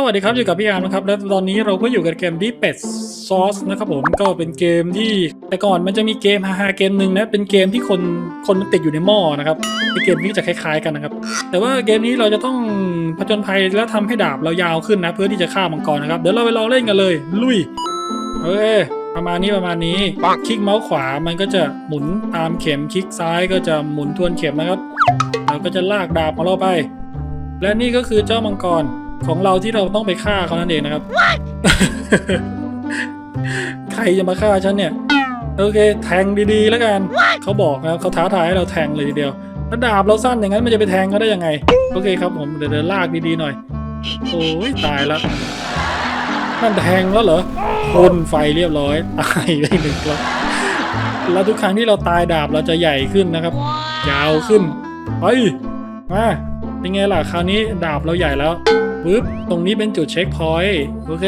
สวัสดีครับอยู่กับพี่อาร์มนะครับและตอนนี้เราก็อยู่กับเกมที่เป็ดซอสนะครับผมก็เป็นเกมที่แต่ก่อนมันจะมีเกมฮาๆเกมหนึ่งนะเป็นเกมที่คนคนมันติดอยู่ในหม้อนะครับเป็นเกมที่จะคล้ายๆกันนะครับ แต่ว่าเกมนี้เราจะต้องผจญภัยแล้วทำให้ดาบเรายาวขึ้นนะ เพื่อที่จะฆ่ามังกรนะครับเดี๋ยวเราไปลองเล่นกันเลย ลุยเอ้ยประมาณนี้ประมาณนี้คลิกเมาส์ขวามันก็จะหมุนตามเข็มคลิกซ้ายก็จะหมุนทวนเข็มนะครับเราก็จะลากดาบของเราไป และนี่ก็คือเจ้ามังกร ของเราที่เราต้องไปฆ่าเขานั่นเองนะครับ ใครจะมาฆ่าฉันเนี่ย โอเค แทงดีๆ แล้วกัน เขาบอกนะครับเขาท้าทายให้เราแทงเลยทีเดียวแล้วดาบเราสั้นอย่างนั้นมันจะไปแทงเขาได้ยังไง โอเคครับผมเดี๋ยวเดี๋ยวลากดีๆหน่อย โอ้ยตายแล้วนั่นแทงแล้วเหรอพ่นไฟเรียบร้อยตายไปหนึ่งแล้วแล้วทุกครั้งที่เราตายดาบเราจะใหญ่ขึ้นนะครับ ยาวขึ้นไปมาเป็นไงล่ะคราวนี้ดาบเราใหญ่แล้ว ปึ๊บ ตรงนี้เป็นจุดเช็คพอยต์โอเค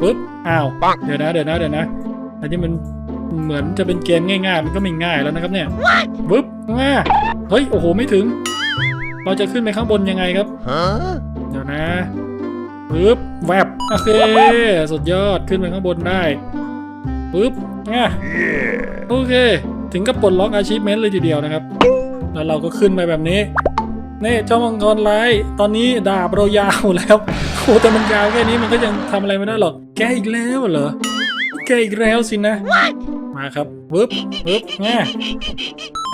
ปึ๊บ อ้าวเดี๋ยวนะ เดี๋ยวนะ เดี๋ยวนะ อันนี้มันเหมือนจะเป็นเกมง่ายๆ มันก็ไม่ง่ายแล้วนะครับเนี่ยปึ๊บง่าเฮ้ย โอ้โห ไม่ถึง เราจะขึ้นไปข้างบนยังไงครับ Huh? เดี๋ยวนะปึ๊บ แวบ โอเค สุดยอด ขึ้นไปข้างบนได้ปึ๊บง่ะ Yeah. โอเค ถึงกับปลดล็อกอาชีพเมนเลยทีเดียวนะครับ แล้วเราก็ขึ้นไปแบบนี้ นี่เจ้ามังกรไร้ายตอนนี้ดาบเรายาวแล้วโอ้แต่มันยาวแค่นี้มันก็ยังทำอะไรไม่ได้หรอก แกอีกแล้วเหรอ แกอีกแล้วสินะ มาครับปึ๊บปึ๊บง่ะ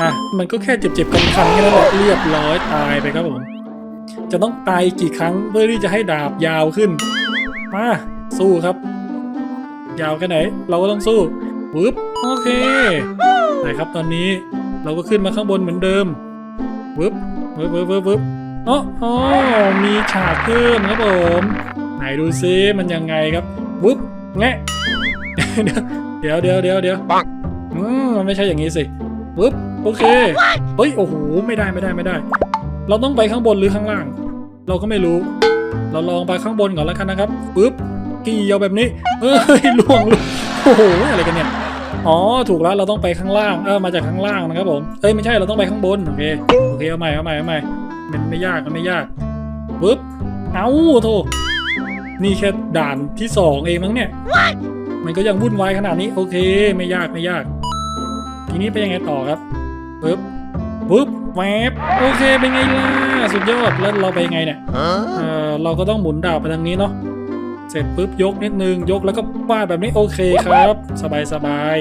อะ มันก็แค่เจ็บๆกันคันๆแค่นั้นแหละเรียบร้อยตายไปครับผม จะต้องตายกี่ครั้งเพื่อที่จะให้ดาบยาวขึ้น มา สู้ครับ ยาวแค่ไหน เราก็ต้องสู้ปึ๊บโอเคนะครับตอนนี้เราก็ขึ้นมาข้างบนเหมือนเดิมปึ๊บ ปึ๊บปึ๊บปึ๊บปึ๊บอ๋ออ๋อมีฉากเพิ่มครับผมไหนดูซิมันยังไงครับปึ๊บแงะเดี๋ยวเดี๋ยวเดี๋ยวเดี๋ยวปังอืมมันไม่ใช่อย่างนี้สิปึ๊บโอเคเฮ้ยโอ้โหไม่ได้ไม่ได้ไม่ได้ เราต้องไปข้างบนหรือข้างล่าง เราก็ไม่รู้ เราลองไปข้างบนก่อนแล้วกันนะครับปึ๊บเกี่ยวแบบนี้เอ้ยล่วงล่วงโอ้โหอะไรกันเนี่ย อ๋อถูกแล้วเราต้องไปข้างล่างเออมาจากข้างล่างนะครับผมเอ้ยไม่ใช่เราต้องไปข้างบนโอเคโอเคเอาใหม่เอาใหม่เอาใหม่มันไม่ยากมันไม่ยากปึ๊บเอ้าโถนี่แค่ด่านที่สองเองมั้งเนี่ย มันก็ยังวุ่นวายขนาดนี้ โอเค ไม่ยากไม่ยาก ทีนี้ไปยังไงต่อครับปึ๊บปึ๊บแวบโอเคเป็นไงล่ะสุดยอดแล้วเราไปยังไงเนี่ย Huh? เออเราก็ต้องหมุนดาบไปทางนี้เนาะ เสร็จปุ๊บยกนิดนึงยกแล้วก็วาดแบบนี้โอเคครับ สบายสบาย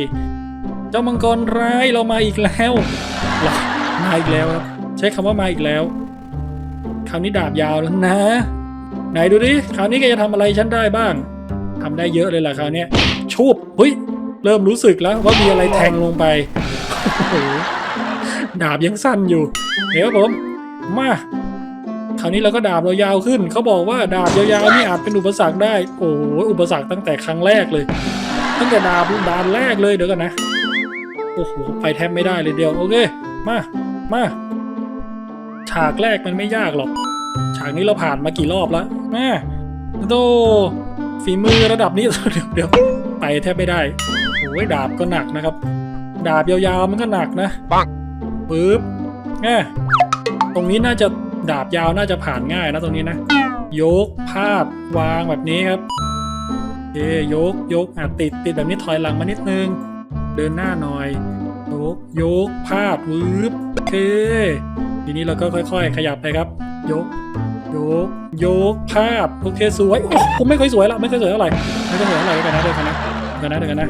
เจ้ามังกรร้ายเรามาอีกแล้วมาอีกแล้วครับใช้คำว่ามาอีกแล้วคราวนี้ดาบยาวแล้วนะ ไหนดูดิคราวนี้แกจะทำอะไรฉันได้บ้างทำได้เยอะเลยล่ะคราวนี้ชูบเฮ้ยเริ่มรู้สึกแล้วว่ามีอะไรแทงลงไปดาบยังสั้นอยู่เดี๋ยวผมมา คราวนี้เราก็ดาบเรายาวขึ้น เขาบอกว่าดาบยาวๆนี่อาจเป็นอุปสรรคได้ โอ้โหอุปสรรคตั้งแต่ครั้งแรกเลย ตั้งแต่ดาบดานแรกเลยเดี๋ยวกันนะ โอ้โหไปแทบไม่ได้เลยเดียวโอเค มามาฉากแรกมันไม่ยากหรอก ฉากนี้เราผ่านมากี่รอบแล้วแมาโตฝีมือระดับนี้เดี๋ยวเดี๋ยวไปแทบไม่ได้โอ้ยดาบก็หนักนะครับ ดาบยาวๆมันก็หนักนะปังปึ๊บแง่ตรงนี้น่าจะ ดาบยาวน่าจะผ่านง่ายนะตรงนี้นะ ยกพาดวางแบบนี้ครับโอเคยกยกอะติดติดแบบนี้ถอยหลังมานิดนึง เดินหน้าหน่อยยกยกพาดวืบโอเคทีนี้เราก็ค่อย ๆ ขยับไปครับ ยก ยก ยกพาดโอเคสวยโอ้ผมไม่ค่อยสวยละไม่ค่อยสวยเท่าไหร่ไม่ค่อยสวยเท่าไหร่เดี๋ยวกันนะเดี๋ยวกันนะเดี๋ยวกันนะเดี๋ยวกันนะ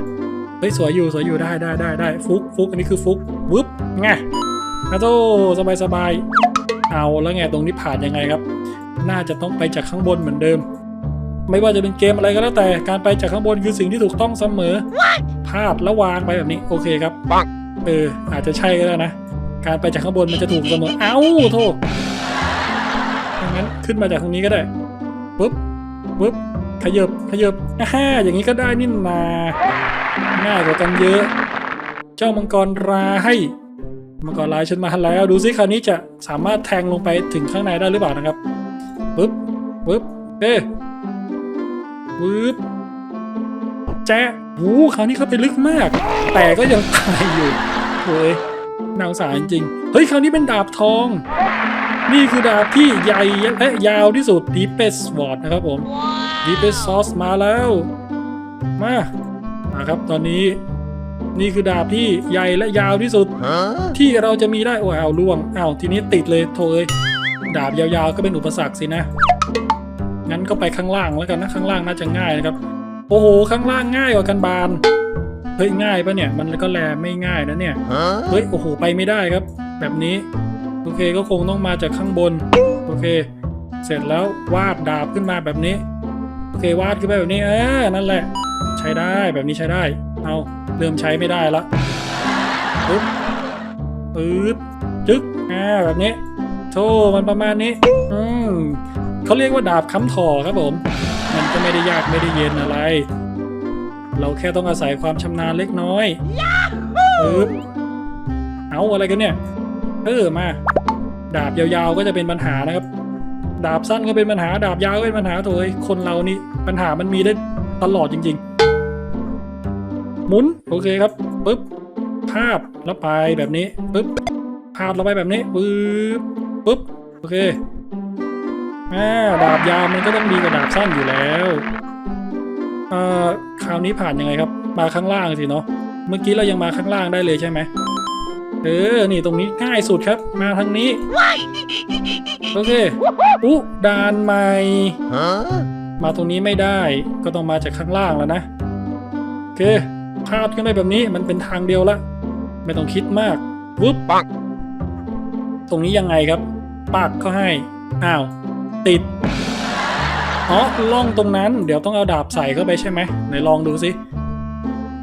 เฮ้ยสวยอยู่สวยอยู่ได้ได้ได้ได้ฟุกฟุกอันนี้คือฟุกวึบไงอาโตสบายสบาย เอาแล้วไงตรงนี้ผ่านยังไงครับ น่าจะต้องไปจากข้างบนเหมือนเดิม ไม่ว่าจะเป็นเกมอะไรก็แล้วแต่การไปจากข้างบนคือสิ่งที่ถูกต้องเสมอพาดแล้ววางไปแบบนี้โอเคครับปังเอออาจจะใช่ก็ได้นะ การไปจากข้างบนมันจะถูกเสมอเอ้าโทษงั้นขึ้นมาจากตรงนี้ก็ได้ปุ๊บปุ๊บขยับขยับอ่าฮ่าอย่างนี้ก็ได้นี่นาง่ายกว่ากันเยอะ เจ้ามังกรร้าย มังกรร้ายฉันมาแล้วดูซิคราวนี้จะสามารถแทงลงไปถึงข้างในได้หรือเปล่านะครับปุ๊บปุ๊บเอ๊ะปุ๊บแจ๊หูคราวนี้เข้าไปลึกมาก แต่ก็ยังตายอยู่โอ้ยน่าสงสารจริงเฮ้ยคราวนี้เป็นดาบทอง นี่คือดาบที่ใหญ่และยาวที่สุด Deepest Sword นะครับผมดีเปซอสมาแล้ว มามาครับตอนนี้ นี่คือดาบที่ใหญ่และยาวที่สุด ที่เราจะมีได้โอ้ยเอาล่วงอ้าวทีนี้ติดเลยโถเอ้ยดาบยาวๆก็เป็นอุปสรรคสินะงั้นก็ไปข้างล่างแล้วกันนะข้างล่างน่าจะง่ายนะครับ โอ้โหข้างล่างง่ายกว่ากันบานเฮ้ยง่ายปะเนี่ยมันก็แลไม่ง่ายนะเนี่ยเฮ้ยโอ้โหไปไม่ได้ครับ แบบนี้โอเคก็คงต้องมาจากข้างบนโอเค เสร็จแล้ววาดดาบขึ้นมาแบบนี้ โอเควาดขึ้นไปแบบนี้เออนั่นแหละ ใช้ได้แบบนี้ใช้ได้ เอา เริ่มใช้ไม่ได้ละปึ๊บปึ๊บจึ๊กอ่าแบบนี้โธ่มันประมาณนี้ อืมเขาเรียกว่าดาบค้ำถอครับผม มันก็ไม่ได้ยากไม่ได้เย็นอะไร เราแค่ต้องอาศัยความชำนาญเล็กน้อยปึ๊บเอาอะไรกันเนี่ย เออมา ดาบยาวๆก็จะเป็นปัญหานะครับ ดาบสั้นก็เป็นปัญหา ดาบยาวก็เป็นปัญหาโถยคนเรานี่ปัญหามันมีได้ตลอดจริง ๆ หมุนโอเคครับปึ๊บภาพแล้วไปแบบนี้ปึ๊บภาพเราไปแบบนี้ปึ๊บปึ๊บโอเคอ่าดาบยาวมันก็ต้องดีกว่าดาบสั้นอยู่แล้วเอ่อคราวนี้ผ่านยังไงครับ มาข้างล่างสิเนาะเมื่อกี้เรายังมาข้างล่างได้เลยใช่ไหมเออ นี่ตรงนี้ง่ายสุดครับ มาทางนี้ โอเคอุ๊ด่านใหม่มาตรงนี้ไม่ได้ ก็ต้องมาจากข้างล่างแล้วนะ โอเค พาดขึ้นไปแบบนี้มันเป็นทางเดียวละ ไม่ต้องคิดมากวึบปัก ตรงนี้ยังไงครับปักเขาให้ อ้าว ติดอ๋อล่องตรงนั้น เดี๋ยวต้องเอาดาบใส่เข้าไปใช่ไหมไหนลองดูสิ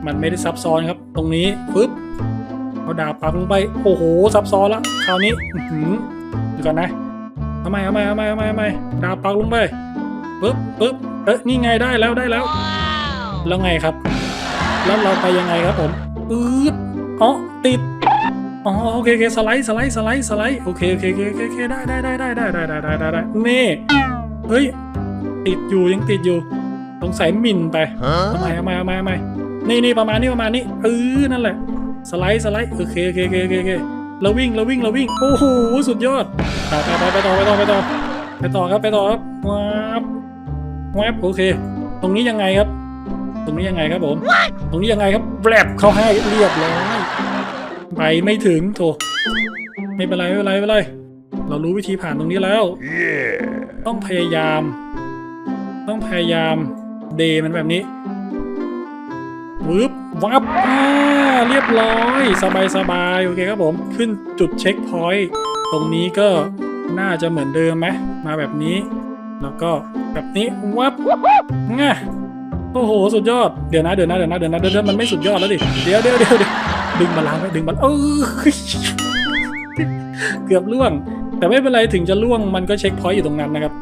มันไม่ได้ซับซ้อนครับ ตรงนี้ปึ๊บเอาดาบปักลงไปโอ้โหซับซ้อนละคราวนี้อื้อหือเดี๋ยวก่อนนะเอาใหม่เอาใหม่เอาใหม่เอาใหม่เอาใหม่ดาบปักลงไปปึ๊บปึ๊บเอ๊ะนี่ไงได้แล้วได้แล้ว แล้วไงครับ แล้วเราไปยังไงครับผมอืดอ๋อติดอ๋อโอเคโอเคสไลด์สไลด์สไลด์สไลด์โอเคโอเคโอเคโอเคโอเคได้ได้ได้ได้ได้ได้ได้ได้ได้ได้นี่เฮ้ยติดอยู่ยังติดอยู่สงสัยหมิ่นไปเอาใหม่เอาใหม่เอาใหม่เอาใหม่นี่นี่ประมาณนี้ประมาณนี้เออนั่นแหละ สไลด์สไลด์โอเคโอเคโอเคโอเคโอเคเราวิ่งเราวิ่งเราวิ่งโอ้โหสุดยอดไปไปไปไปต่อไปต่อไปต่อไปต่อครับไปต่อครับว้าบว้าบโอเค ตรงนี้ยังไงครับ ตรงนี้ยังไงครับผม ตรงนี้ยังไงครับแบลบเขาให้เรียบร้อยไปไม่ถึงโถไม่เป็นไรไม่เป็นไรไม่เป็นไร เรารู้วิธีผ่านตรงนี้แล้วต้องพยายาม ต้องพยายามเดมันแบบนี้วึบวับอ่าเรียบร้อย สบายสบายโอเคครับผม ขึ้นจุดเช็คพอยต์ตรงนี้ก็น่าจะเหมือนเดิมไหมมาแบบนี้ แล้วก็แบบนี้วับง่ะ โอ้โห สุดยอด เดี๋ยวนะ เดี๋ยวนะ เดี๋ยวนะ เดี๋ยวนะ เดี๋ยวมันไม่สุดยอดแล้วดิเดี๋ยวเดี๋ยวเดี๋ยวเดี๋ยวดึงบาลานซ์ไว้ดึงบาลานซ์เออเกือบล่วง แต่ไม่เป็นไรถึงจะล่วงมันก็เช็คพอยต์อยู่ตรงนั้นนะครับ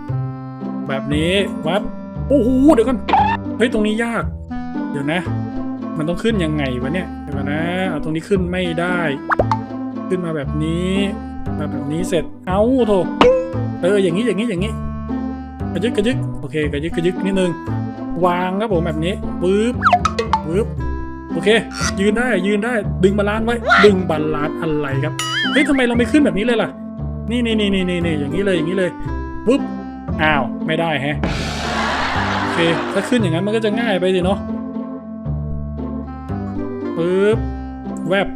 แบบนี้วับโอ้โห เดี๋ยวก่อนเฮ้ย ตรงนี้ยาก เดี๋ยวนะ มันต้องขึ้นยังไงวะเนี่ย เดี๋ยวก่อนนะ เอาตรงนี้ขึ้นไม่ได้ ขึ้นมาแบบนี้มาแบบนี้เสร็จ เอาโถเออ อย่างนี้ อย่างนี้ อย่างนี้ กระยึกกระยึก โอเค กระยึกกระยึกนิดนึง วางครับผมแบบนี้ปึ๊บปึ๊บโอเค ยืนได้ยืนได้ดึงบาลานซ์ไว้ดึงบาลานซ์อะไรครับเฮ้ยทำไมเราไม่ขึ้นแบบนี้เลยล่ะ นี่นี่นี่นี่นี่อย่างนี้เลยอย่างนี้เลยปึ๊บอ้าวไม่ได้แฮะโอเคถ้าขึ้นอย่างนั้นมันก็จะง่ายไปสิเนาะปึ๊บแวบ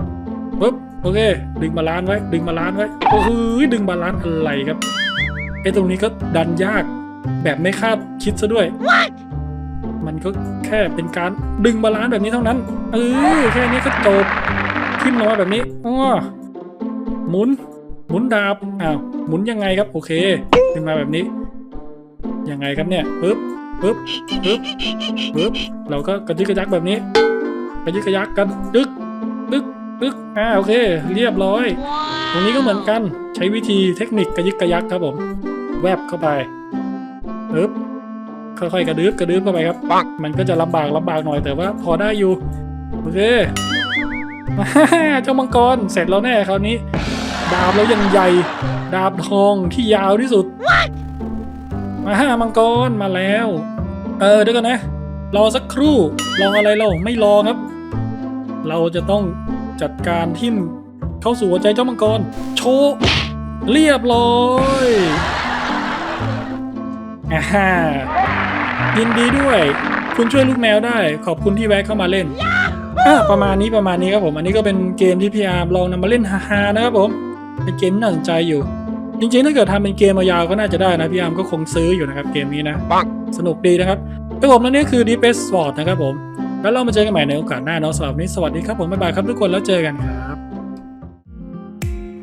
ปึ๊บโอเค ดึงบาลานซ์ไว้ ดึงบาลานซ์ไว้โอ้โหดึงบาลานซ์อะไรครับไอ้ตรงนี้ก็ดันยากแบบไม่คาดคิดซะด้วย มันก็แค่เป็นการดึงบาลานซ์แบบนี้เท่านั้น เออแค่นี้ก็จบขึ้นมาแบบนี้อ้อหมุน หมุนดาบอ้าวหมุนยังไงครับ โอเค ขึ้นมาแบบนี้ ยังไงครับเนี่ยปึ๊บปึ๊บปึ๊บปึ๊บเราก็กระยึกกระยักแบบนี้ กระยึกกระยักกันดึกดึกดึกอ่าโอเค เรียบร้อย ตรงนี้ก็เหมือนกันใช้วิธีเทคนิคกระยึกกระยักครับผม แวบเข้าไปปึ๊บ ค่อยๆ กระดึบกระดึบเข้าไปครับปักมันก็จะลำบากลำบากหน่อยแต่ว่าพอได้อยู่โอเคเจ้ามังกรเสร็จแล้วแน่คราวนี้ ดาบเรายังใหญ่ ดาบทองที่ยาวที่สุดมาห้ามังกรมาแล้ว เออเดี๋ยวกันนะรอสักครู่รออะไรเราไม่รอครับ เราจะต้องจัดการทิ่มเข้าสู่หัวใจเจ้ามังกร โชว์เรียบร้อยอ่าฮ่า ยินดีด้วย คุณช่วยลูกแมวได้ ขอบคุณที่แวะเข้ามาเล่นอะประมาณนี้ประมาณนี้ครับผม อันนี้ก็เป็นเกมที่พี่อาร์มลองนำมาเล่นฮาๆนะครับผม เป็นเกมที่น่าสนใจอยู่ จริงๆถ้าเกิดทำเป็นเกมยาวๆก็น่าจะได้นะพี่อาร์มก็คงซื้ออยู่นะครับเกมนี้นะสนุกดีนะครับครับผมและนี่คือ Deep Space Sport นะครับผม แล้วเรามาเจอกันใหม่ในโอกาสหน้าเนาะสำหรับวันนี้สวัสดีครับผมบ๊ายบายครับทุกคนแล้วเจอกันครับ